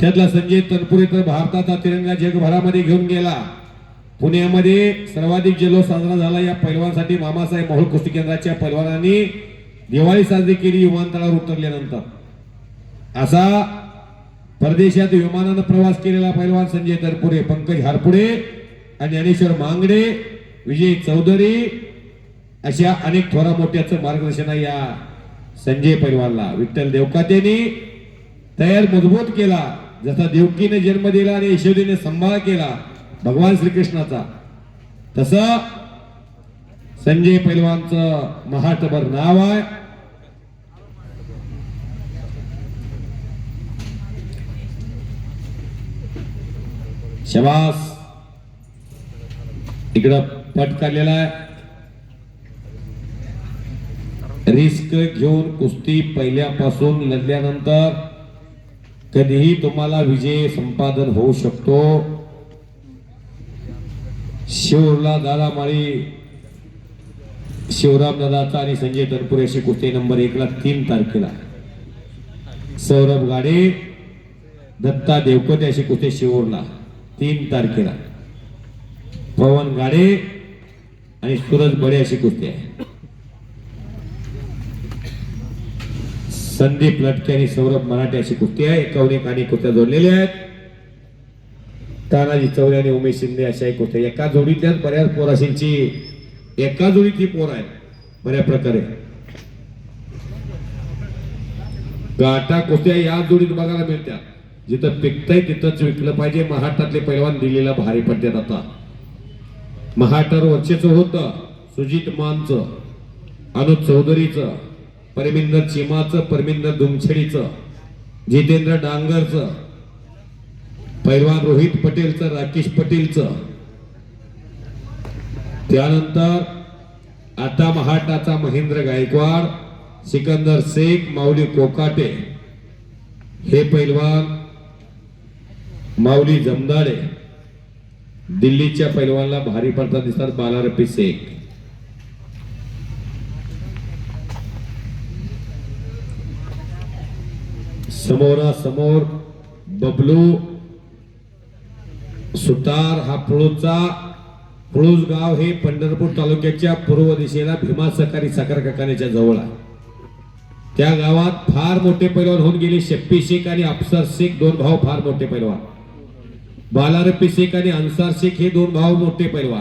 त्यातला संजय तनपुरे तर भारताचा तिरंगा जगभरामध्ये घेऊन गेला. पुण्यामध्ये सर्वाधिक जल्लोष साजरा झाला या पैलवानसाठी मामासाहेब मोहोळ कुस्ती केंद्राच्या पैलवानांनी दिवाळी साजरी केली विमानतळावर उतरल्यानंतर. असा परदेशात विमानानं प्रवास केलेला पैलवान संजय तनपुरे पंकज हारपुडे आणि ज्ञानेश्वर मांगडे विजय चौधरी अशा अनेक थोरा मोठ्याचं मार्गदर्शन आहे या संजय पैलवानला. विठ्ठल देवकातेने तयार मजबूत केला. जसा देवकीने जन्म दिला आणि यशोदीने संभाळ केला भगवान श्रीकृष्णाचा तस संजय पैलवानचं महाटभर नाव आहे. शबास इकडं पट काढलेला आहे. रिस्क घेऊन कुस्ती पहिल्यापासून लढल्यानंतर कधीही तुम्हाला विजय संपादन होऊ शकतो. शिवला दादा माळी शिवराम दादाचा आणि संजय तनपुरे अशी कुस्ती नंबर एकला तीन तारखेला. सौरभ गाडे दत्ता देवकोते अशी कुस्ती शिवूरला तीन तारखेला. पवन गाडे आणि सूरज बडे अशी कुस्ती आहे. संदीप लटके आणि सौरभ मराठे अशी कुस्ती आहे. एकावन्न एक आणि कुस्त्या जोडलेल्या आहेत. तानाजी चौरे आणि उमेश शिंदे अशा एक कुस्त्या. एका जोडीतल्याच बऱ्याच पोराशींची एका जोडीतली पोर आहेत. बऱ्या प्रकारे. गाठा कुस्त्या या जोडीत बघायला मिळतात. जिथं पिकतंय तिथंच विकलं पाहिजे. महाराष्ट्रातले पैलवान दिलेला भारी पडतात आता. महाराष्ट्रावर वर्षेचं होतं. सुजित मानचं अनुज चौधरीचं परमिंदर चिमाचं परमिंदर दुमछडीचं जितेंद्र डांगरचं पैलवान रोहित पटेलचं राकेश पटेलचं. त्यानंतर आता महाटाचा महेंद्र गायकवाड सिकंदर शेख माऊली कोकाटे हे पैलवान माऊली जमदाडे दिल्लीच्या पैलवानला भारी पडतात दिसतात बालारपी शेख. समोरासमोर बबलू सुतार हा पुळूचा पुळूज गाव हे पंढरपूर तालुक्याच्या पूर्व दिशेला भीमा सहकारी साखर कारखान्याच्या जवळ आहे. त्या गावात फार मोठे पैलवान होऊन गेले. शप्पी शेख आणि अफसर शेख दोन भाऊ फार मोठे पैलवान. बालारप्पी शेख आणि अन्सार शेख हे दोन भाऊ मोठे पैलवान.